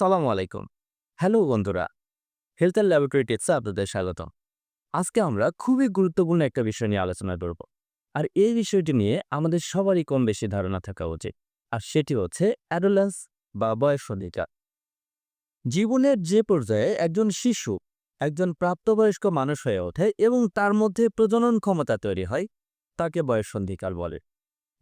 আসসালামু আলাইকুম। হ্যালো বন্ধুরা হেলথ ল্যাবরেটরি আপনাদের স্বাগত আজকে আমরা খুবই গুরুত্বপূর্ণ একটা বিষয় নিয়ে আলোচনা করব। আর এই বিষয়টি নিয়ে আমাদের সবারই কম বেশি ধারণা থাকা উচিত, আর সেটি হচ্ছে অ্যাডোলেন্স বা বয়সন্ধিকা জীবনের যে পর্যায়ে একজন শিশু একজন প্রাপ্তবয়স্ক মানুষ হয়ে ওঠে এবং তার মধ্যে প্রজনন ক্ষমতা তৈরি হয়, তাকে বয়সন্ধিকাল বলে।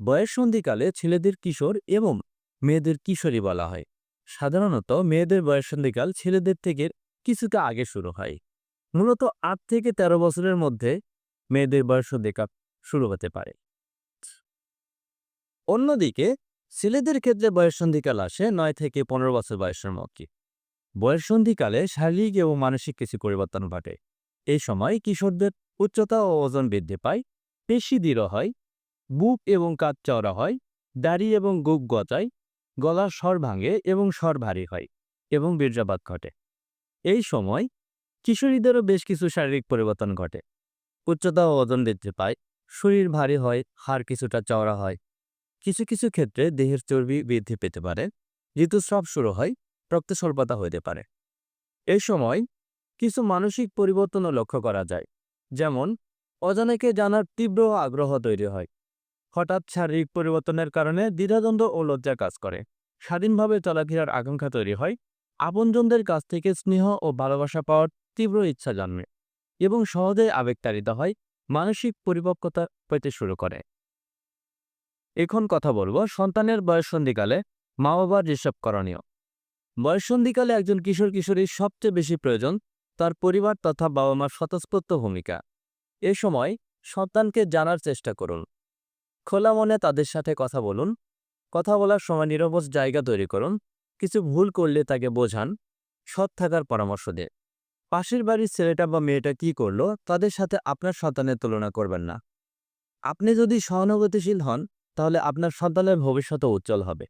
বয়সন্ধিকালে ছেলেদের কিশোর এবং মেয়েদের কিশোরী বলা হয়। সাধারণত মেয়েদের বয়সন্ধিকাল ছেলেদের থেকে কিছুটা আগে শুরু হয়। মূলত আট থেকে ১৩ বছরের মধ্যে মেয়েদের বয়সন্ধিকাল শুরু হতে পারে। অন্যদিকে ছেলেদের ক্ষেত্রে বয়সন্ধিকাল আসে নয় থেকে পনেরো বছর বয়সের মধ্যে। বয়সন্ধিকালে শারীরিক এবং মানসিক কিছু পরিবর্তন ঘটে। এই সময় কিশোরদের উচ্চতা ও ওজন বৃদ্ধি পায়, পেশি দৃঢ় হয়, বুক এবং কাঁধ চওড়া হয়, দাড়ি এবং গুপ গজায় গলার স্বর ভাঙে এবং স্বর ভারী হয় এবং বীর্যাপাত ঘটে। এই সময় কিশোরীদেরও বেশ কিছু শারীরিক পরিবর্তন ঘটে। উচ্চতা ও ওজন বৃদ্ধি পায়, শরীর ভারী হয়, হাড় কিছুটা চওড়া হয়। কিছু কিছু ক্ষেত্রে দেহের চর্বি বৃদ্ধি পেতে পারে, ঋতুস্রাব শুরু হয়, রক্ত স্বল্পতা হতে পারে। এই সময় কিছু মানসিক পরিবর্তনও লক্ষ্য করা যায়, যেমন অজানাকে জানার তীব্র আগ্রহ তৈরি হয়। হঠাৎ শারীরিক পরিবর্তনের কারণে দ্বিধাদ্বন্দ্ব ও লজ্জা কাজ করে। স্বাধীনভাবে চলাফেরার আকাঙ্ক্ষা তৈরি হয়। আপনজনদের কাছ থেকে স্নেহ ও ভালোবাসা পাওয়ার তীব্র ইচ্ছা জন্মে এবং সহজে আবেগতাড়িত হয়, মানসিক পরিপক্কতা পেতে শুরু করে। এখন কথা বলব সন্তানের বয়সন্ধিকালে মা বাবার যেসব করণীয়। বয়সন্ধিকালে একজন কিশোর কিশোরীর সবচেয়ে বেশি প্রয়োজন তার পরিবার তথা বাবা মার স্বতঃস্ফূর্ত ভূমিকা। এ সময় সন্তানকে জানার চেষ্টা করুন। খোলা মনে তাদের সাথে কথা বলুন কথা বলার সময় নিরবজ জায়গা তৈরি করুন। কিছু ভুল করলে তাকে বোঝান। সৎ থাকার পরামর্শ দেয় পাশের বাড়ির ছেলেটা বা মেয়েটা কি করল, তাদের সাথে আপনার সন্তানের তুলনা করবেন না। আপনি যদি সহানুভূতিশীল হন, তাহলে আপনার সন্তানের ভবিষ্যত উজ্জ্বল হবে।